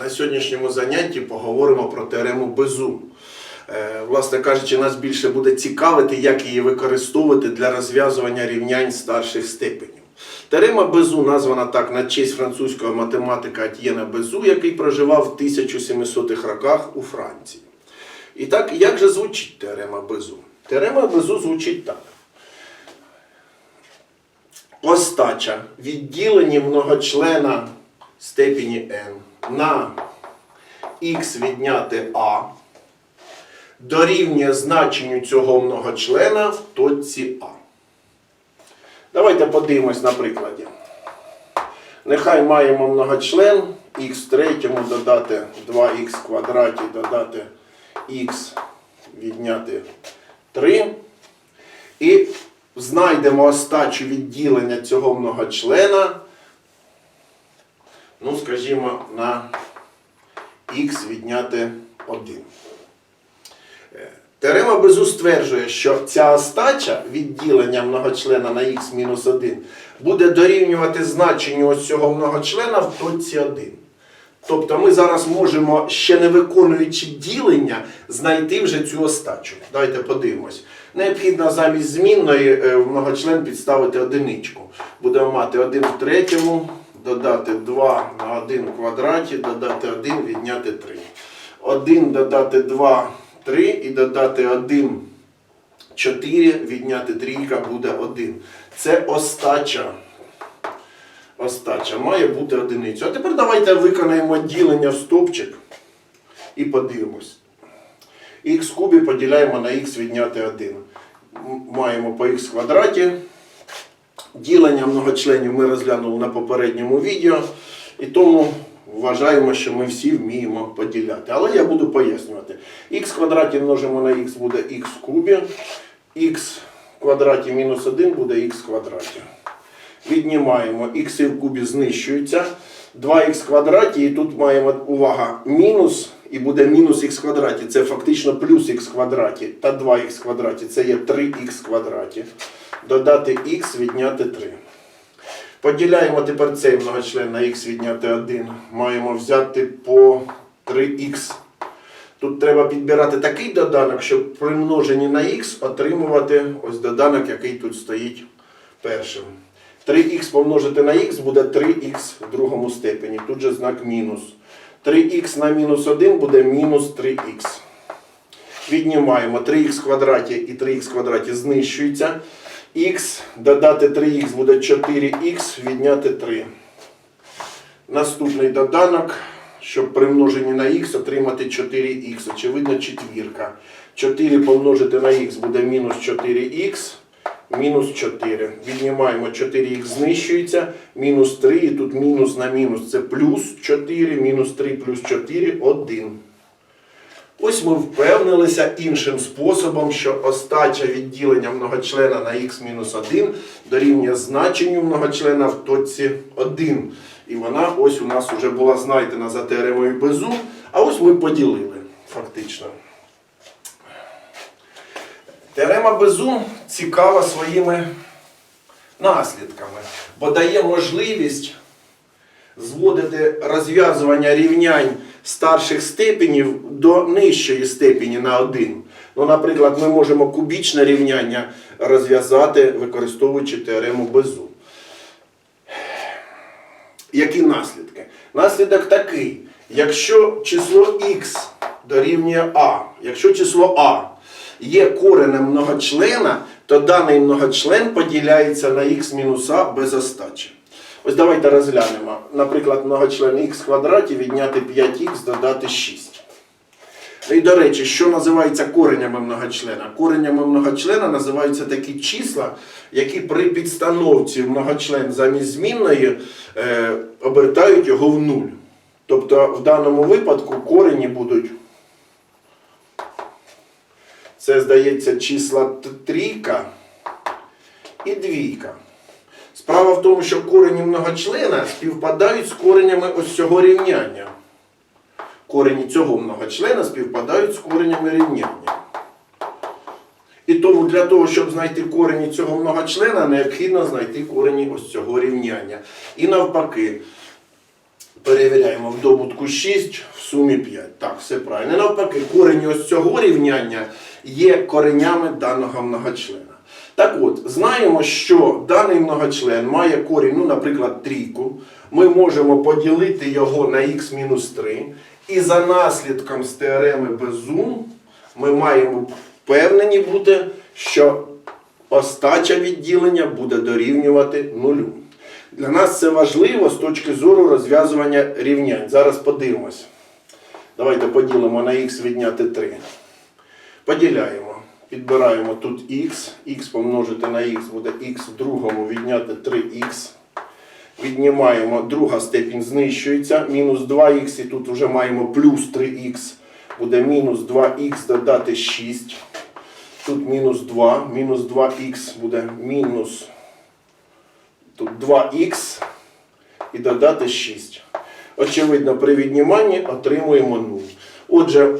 На сьогоднішньому занятті поговоримо про теорему Безу. Е, Власне кажучи, нас більше буде цікавити, як її використовувати для розв'язування рівнянь старших степенів. Теорема Безу названа так на честь французького математика Атьєна Безу, який проживав в 1700-х роках у Франції. І так, як же звучить теорема Безу? Теорема Безу звучить так. Остача відділені многочлена степені n на х відняти а дорівнює значенню цього многочлена в точці А. Давайте подивимось на прикладі. Нехай маємо многочлен х в третьому додати 2х в квадраті додати х відняти 3. І знайдемо остачу відділення цього многочлена, ну, скажімо, на х відняти 1. Е, Теорема Безу стверджує, що ця остача відділення многочлена на х мінус 1 буде дорівнювати значенню ось цього многочлена в точці 1. Тобто ми зараз можемо, ще не виконуючи ділення, знайти вже цю остачу. Давайте подивимось. Необхідно замість змінної е, в многочлен підставити одиничку. Будемо мати 1 в третьому, додати 2 на 1 в квадраті, додати 1, відняти 3. 1 додати 2, 3 і додати 1, 4, відняти трійка буде 1. Це остача. Остача має бути одиницю. А тепер давайте виконаємо ділення в стовпчик і подивимось. Х кубі поділяємо на х відняти 1. Маємо по х квадраті. Ділення многочленів ми розглянули на попередньому відео. І тому вважаємо, що ми всі вміємо поділяти. Але я буду пояснювати. х квадраті множимо на х буде х в кубі. х квадраті мінус 1 буде х квадраті. Віднімаємо х в кубі знищується. 2х квадраті, і тут маємо увага, мінус, і буде мінус х квадраті. Це фактично плюс х квадраті. Та 2х в квадраті це є 3х квадраті. Додати х відняти 3. Поділяємо тепер цей многочлен на х відняти 1. Маємо взяти по 3х. Тут треба підбирати такий доданок, щоб при множенні на х отримувати ось доданок, який тут стоїть першим. 3х помножити на х буде 3х в другому степені. Тут же знак мінус. 3х на мінус 1 буде мінус 3х. Віднімаємо 3х в квадраті і 3х в квадраті знищується. Х додати 3х буде 4х, відняти 3. Наступний доданок, щоб при множенні на х отримати 4х. Очевидно, четвірка. 4 помножити на х буде мінус 4х. Мінус 4. Віднімаємо 4х знищується. Мінус 3. І тут мінус на мінус це плюс 4. Мінус 3 плюс 4 1. Ось ми впевнилися іншим способом, що остача відділення многочлена на х-1 дорівнює значенню многочлена в точці 1. І вона ось у нас вже була знайдена за теоремою Безу, а ось ми поділили фактично. Теорема Безу цікава своїми наслідками, бо дає можливість зводити розв'язування рівнянь старших степенів до нижчої степені на 1. Ну, наприклад, ми можемо кубічне рівняння розв'язати, використовуючи теорему Безу. Які наслідки? Наслідок такий. Якщо число х дорівнює а, якщо число а є коренем многочлена, то даний многочлен поділяється на х мінус а без остачі. Ось давайте розглянемо. Наприклад, многочлен х квадраті відняти 5х додати 6. Ну І, до речі, що називається коренями многочлена? Коренями многочлена називаються такі числа, які при підстановці многочлен замість змінної е, обертають його в нуль. Тобто в даному випадку корені будуть. Це, здається, числа трійка і двійка. Справа в тому, що корені многочлена співпадають з коренями ось цього рівняння. Корені цього многочлена співпадають з коренями рівняння. І тому для того, щоб знайти корені цього многочлена, необхідно знайти корені ось цього рівняння. І навпаки, Перевіряємо в добутку 6, в сумі 5. Так, все правильно. Навпаки, корені ось цього рівняння є коренями даного многочлена. Так от, знаємо, що даний многочлен має корінь, ну, наприклад, трійку. Ми можемо поділити його на х-3. І за наслідком з теореми Безум ми маємо впевнені бути, що остача відділення буде дорівнювати нулю. Для нас це важливо з точки зору розв'язування рівнянь. Зараз подивимось. Давайте поділимо на х відняти 3. Поділяємо. Підбираємо тут х. х помножити на х буде х в другому відняти 3х. Віднімаємо, друга степінь знищується. Мінус 2х і тут вже маємо плюс 3х. Буде мінус 2х додати 6. Тут мінус 2. Мінус 2х буде мінус тут 2х і додати 6. Очевидно, при відніманні отримуємо 0. Отже,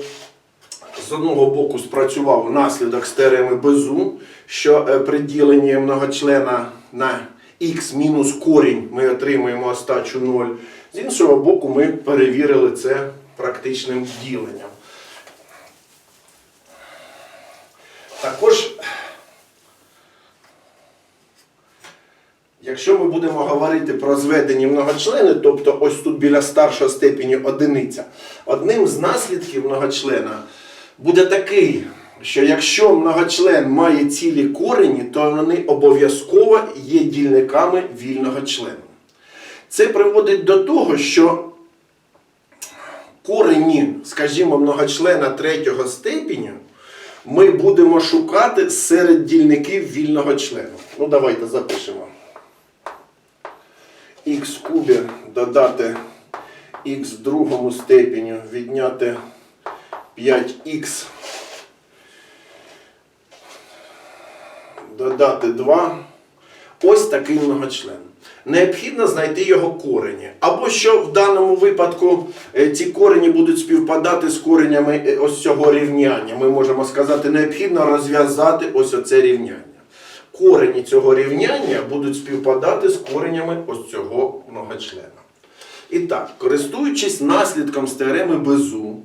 з одного боку спрацював наслідок з теореми Безу, що е, при діленні многочлена на х мінус корінь ми отримуємо остачу 0. З іншого боку, ми перевірили це практичним діленням. Також Якщо ми будемо говорити про зведені многочлени, тобто ось тут біля старшої степені одиниця, одним з наслідків многочлена буде такий, що якщо многочлен має цілі корені, то вони обов'язково є дільниками вільного члена. Це приводить до того, що корені, скажімо, многочлена третього степеню ми будемо шукати серед дільників вільного члена. Ну, давайте запишемо Х кубі додати х другому степені, відняти 5х, додати 2. Ось такий многочлен. Необхідно знайти його корені. Або що в даному випадку е, ці корені будуть співпадати з коренями е, ось цього рівняння. Ми можемо сказати, необхідно розв'язати ось оце рівняння корені цього рівняння будуть співпадати з коренями ось цього многочлена. І так, користуючись наслідком з теореми Безу,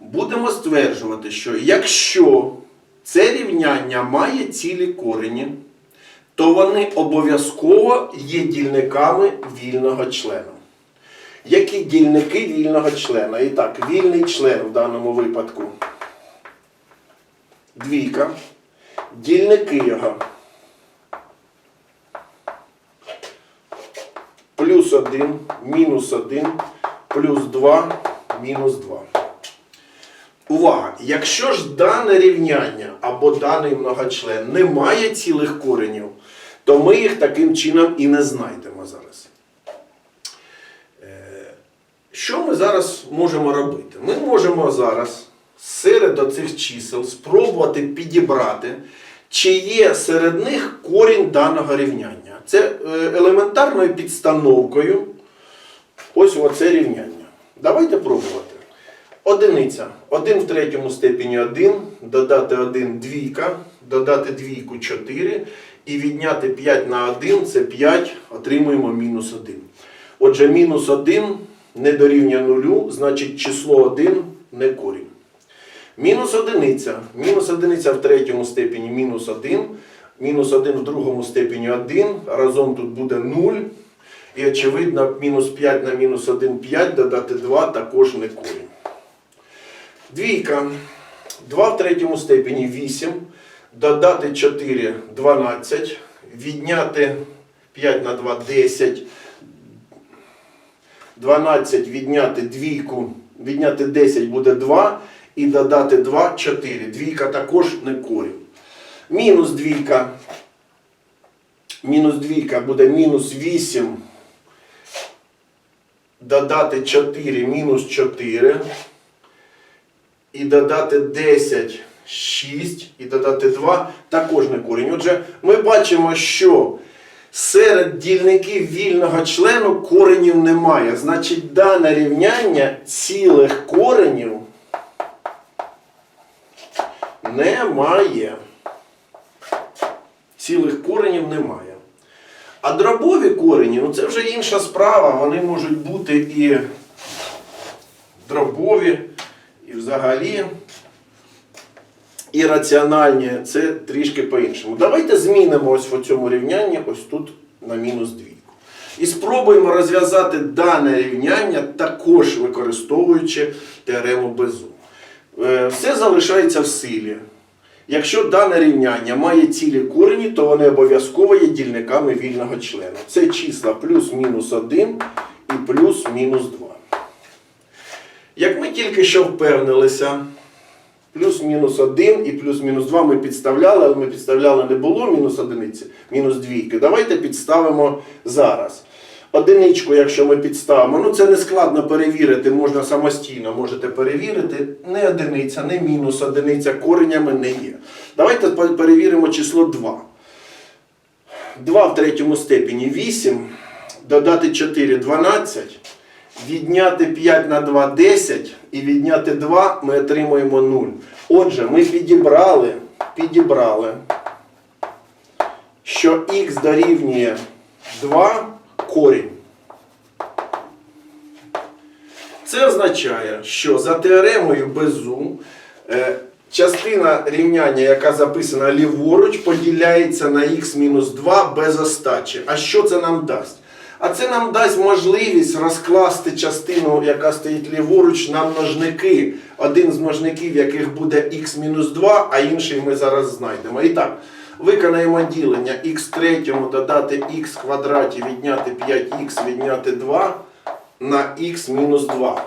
будемо стверджувати, що якщо це рівняння має цілі корені, то вони обов'язково є дільниками вільного члена. Які дільники вільного члена? І так, вільний член в даному випадку. Двійка. Дільники його. плюс 1, мінус 1, плюс 2, мінус 2. Увага! Якщо ж дане рівняння або даний многочлен не має цілих коренів, то ми їх таким чином і не знайдемо зараз. Е, Що ми зараз можемо робити? Ми можемо зараз серед оцих чисел спробувати підібрати, чи є серед них корінь даного рівняння. Це е, елементарною підстановкою ось оце рівняння. Давайте пробувати. Одиниця. 1 в третьому степені 1, додати 1 двійка, додати двійку 4 і відняти 5 на 1 це 5, отримуємо мінус 1. Отже, мінус 1 не дорівнює нулю, значить число 1 не корінь. Мінус одиниця. Мінус одиниця в третьому степені мінус 1. Мінус 1 в другому степені 1. Разом тут буде 0. І очевидно, мінус 5 на мінус 1 5, додати 2 також не корінь. Двійка. 2 в третьому степені 8. Додати 4 12. Відняти 5 на 2 10. 12 відняти двійку, відняти 10 буде 2 і додати 2 4. Двійка також не корінь. Мінус двійка. Мінус двійка буде мінус 8. Додати 4 мінус 4. І додати 10 6 і додати 2 також не корінь. Отже, ми бачимо, що серед дільників вільного члену коренів немає. Значить, дане рівняння цілих коренів немає. Цілих коренів немає. А дробові корені, ну це вже інша справа. Вони можуть бути і дробові, взагалі ірраціональні. Це трішки по-іншому. Давайте змінимо ось в цьому рівнянні, ось тут на мінус двійку. І спробуємо розв'язати дане рівняння, також використовуючи теорему Безу. Е, Все залишається в силі. Якщо дане рівняння має цілі корені, то вони обов'язково є дільниками вільного члена. Це числа плюс-мінус 1 і плюс-мінус 2. Як ми тільки що впевнилися, плюс-мінус 1 і плюс-мінус 2 ми підставляли, але ми підставляли не було мінус одиниці, мінус двійки. Давайте підставимо зараз. Одиничку, якщо ми підставимо, ну це не складно перевірити, можна самостійно можете перевірити. Не одиниця, не мінус одиниця, коренями не є. Давайте перевіримо число 2. 2 в третьому степені 8, додати 4 12, відняти 5 на 2 10 і відняти 2 ми отримуємо 0. Отже, ми підібрали, підібрали, що х дорівнює 2 корінь. Це означає, що за теоремою Безу е, частина рівняння, яка записана ліворуч, поділяється на х-2 без остачі. А що це нам дасть? А це нам дасть можливість розкласти частину, яка стоїть ліворуч, на множники. Один з множників, яких буде х-2, а інший ми зараз знайдемо. І так, виконаємо ділення х третьому додати х квадраті, відняти 5х, відняти 2 на х-2.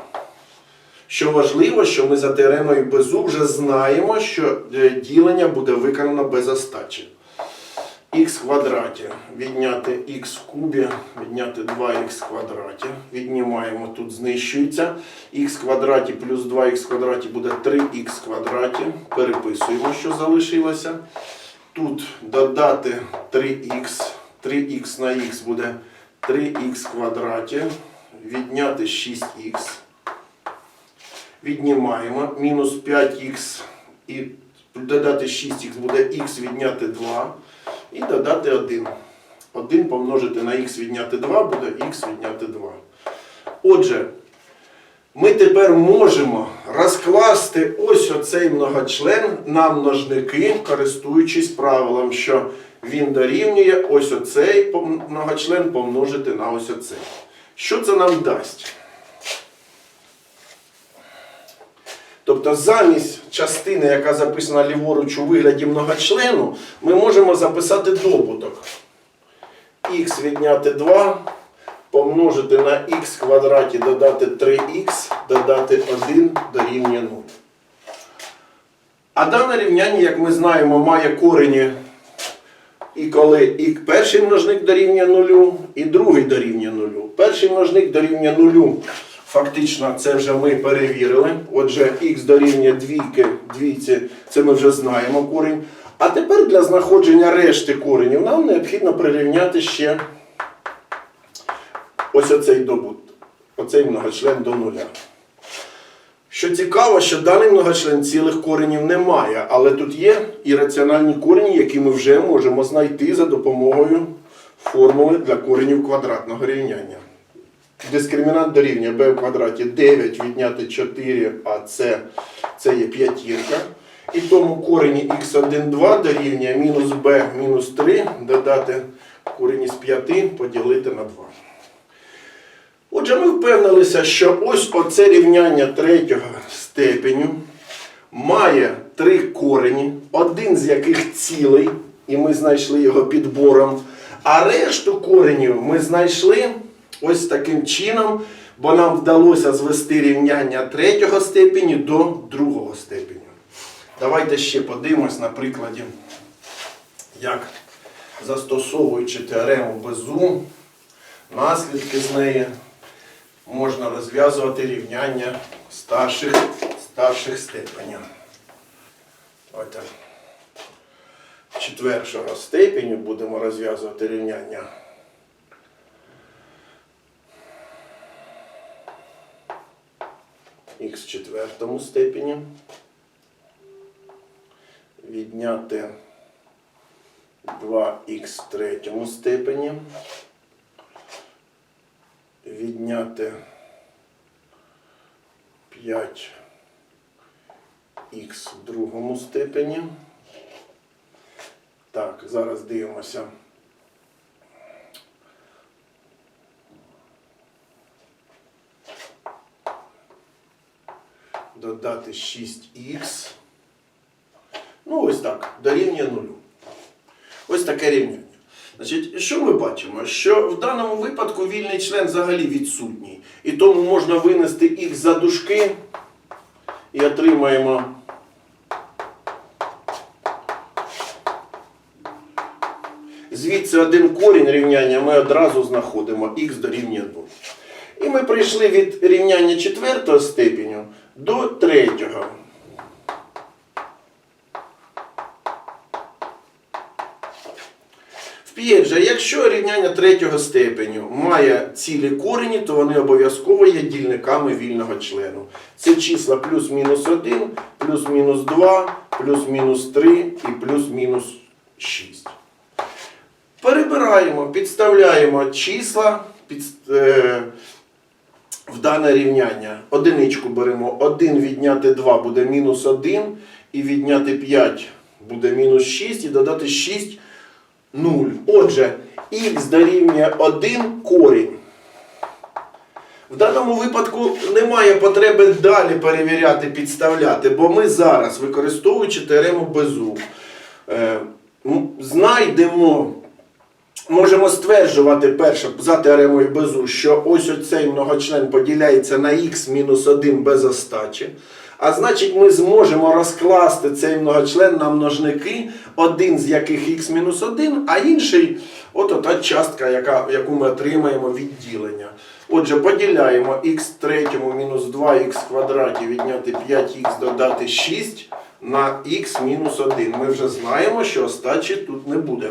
Що важливо, що ми за теоремою Безу вже знаємо, що е, ділення буде виконано без остачі. Х квадраті відняти х в кубі, відняти 2х квадраті. Віднімаємо, тут знищується. х квадраті плюс 2х квадраті буде 3х квадраті. Переписуємо, що залишилося. Тут додати 3х, 3х на х буде 3х квадраті, відняти 6х. Віднімаємо. Мінус 5х і додати 6х буде х відняти 2. І додати 1. 1 помножити на х відняти 2 буде х відняти 2. Отже, ми тепер можемо розкласти ось оцей многочлен на множники, користуючись правилом, що він дорівнює ось оцей многочлен помножити на ось оцей. Що це нам дасть? Тобто замість частини, яка записана ліворуч у вигляді многочлену, ми можемо записати добуток. х відняти 2 помножити на х квадраті, додати 3х, додати 1 дорівнює 0. А дане рівняння, як ми знаємо, має корені і коли і перший множник дорівнює нулю, і другий дорівнює нулю. Перший множник дорівнює нулю. Фактично, це вже ми перевірили. Отже, х дорівнює двійки, двійці, це ми вже знаємо корінь. А тепер для знаходження решти коренів нам необхідно прирівняти ще ось оцей добут, оцей многочлен до нуля. Що цікаво, що даний многочлен цілих коренів немає, але тут є і раціональні корені, які ми вже можемо знайти за допомогою формули для коренів квадратного рівняння. Дискримінант дорівнює b в квадраті 9 відняти 4, а це, це є п'ятірка. І тому корені x1, 2 дорівнює мінус b мінус 3 додати корені з 5 поділити на 2. Отже, ми впевнилися, що ось оце рівняння третього степеню має три корені, один з яких цілий, і ми знайшли його підбором. А решту коренів ми знайшли ось таким чином, бо нам вдалося звести рівняння третього степені до другого степеню. Давайте ще подивимось на прикладі, як застосовуючи теорему Безу, наслідки з неї можна розв'язувати рівняння старших, старших степенів. Давайте четвертого степеню будемо розв'язувати рівняння. Х в четвертому степені. Відняти 2х в третьому степені. Відняти 5х в другому степені. Так, зараз дивимося. Додати 6х. Ну, ось так, дорівнює нулю. Ось таке рівняння. Значить, що ми бачимо? Що в даному випадку вільний член взагалі відсутній. І тому можна винести х за дужки і отримаємо звідси один корінь рівняння ми одразу знаходимо х дорівнює 0. І ми прийшли від рівняння четвертого степеню до третього. Вп'єть якщо рівняння третього степеню має цілі корені, то вони обов'язково є дільниками вільного члену. Це числа плюс-мінус 1, плюс-мінус 2, плюс-мінус 3 і плюс-мінус 6. Перебираємо, підставляємо числа під, е, в дане рівняння. Одиничку беремо 1 відняти 2 буде мінус 1, і відняти 5 буде мінус 6, і додати 6 0. Отже, х дорівнює 1 корінь. В даному випадку немає потреби далі перевіряти, підставляти, бо ми зараз, використовуючи теорему Безу, е, знайдемо, можемо стверджувати перше за теоремою Безу, що ось оцей многочлен поділяється на х мінус 1 без остачі. А значить, ми зможемо розкласти цей многочлен на множники, один з яких х мінус 1, а інший от та частка, яка, яку ми отримаємо від ділення. Отже, поділяємо х третьому мінус 2х квадраті відняти 5х додати 6 на х мінус 1. Ми вже знаємо, що остачі тут не буде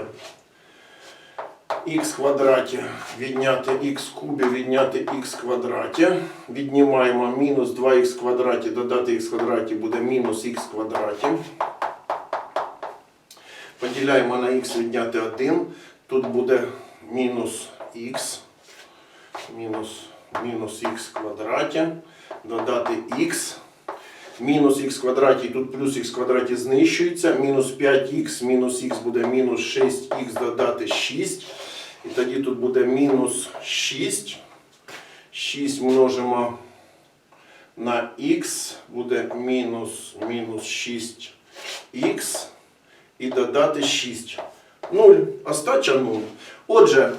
х квадраті відняти х кубі відняти х квадраті. Віднімаємо мінус 2х квадраті, додати х квадраті буде мінус х квадраті. Поділяємо на х відняти 1. Тут буде мінус х. Мінус, мінус х квадраті. Додати х. Мінус х квадраті, тут плюс х квадраті знищується. Мінус 5х, мінус х буде мінус 6х додати 6. І тоді тут буде мінус 6. 6 множимо на х, буде мінус мінус 6х і додати 6. 0. Остача 0. Отже,